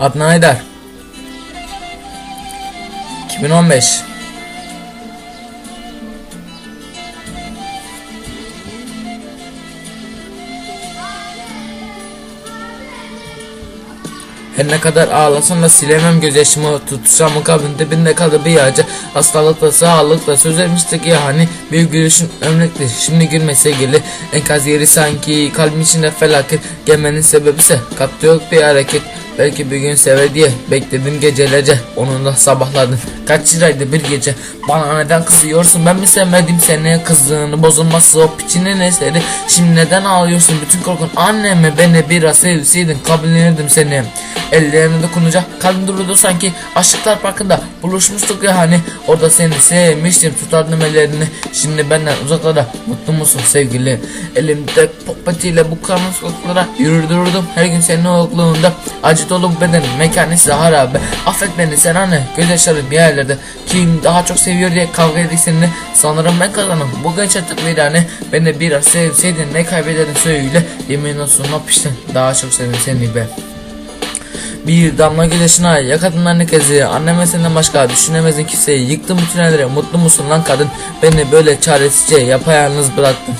Adnan Aydar. 2015 Her ne kadar ağlasam da silemem gözyaşımı Tutuşamın kabin dibinde kaldı bir ağacı Hastalıkla sağlıkla söz vermiştik ya hani. Bir gülüşün ömrekti şimdi gülme sevgili. Enkaz yeri sanki kalbim içinde felaket. Gelmenin sebebi ise kapta yok bir hareket Belki bir gün sever diye bekledim gecelerce Onunla sabahladım Kaç liraydı bir gece? Bana neden kızıyorsun? Ben mi sevmedim seni? Kızdığını bozulması o piçinin eseri Şimdi neden ağlıyorsun? Bütün korkun anneme Beni biraz sevseydin kabullenirdim seni. Ellerine dokununca kalbim dururdu sanki. Aşıklar parkında buluşmuştuk ya hani. Orada seni sevmiştim. Tutardım ellerini. Şimdi benden uzaklara mutlu musun sevgili? Elimde popetiyle bu karanlık sokaklara Yürüdürdüm her gün senin yokluğunda Acı dolu beden mekan ise harabe Affet beni sen anne gözyaşlarım bir yerlerde. Kim daha çok seviyor diye kavga ettik seninle Sanırım ben kazanım bu genç artık bir tane Beni biraz sevseydin ne kaybederdin söyle. Yemin olsun o daha çok sevdim seni be. Bir damla güneşine yakadın ne kezi Anneme senden başka düşünemezsin kimseyi. Yıktım bütün elleri mutlu musun lan kadın? Beni böyle çaresizce yapayalnız bıraktın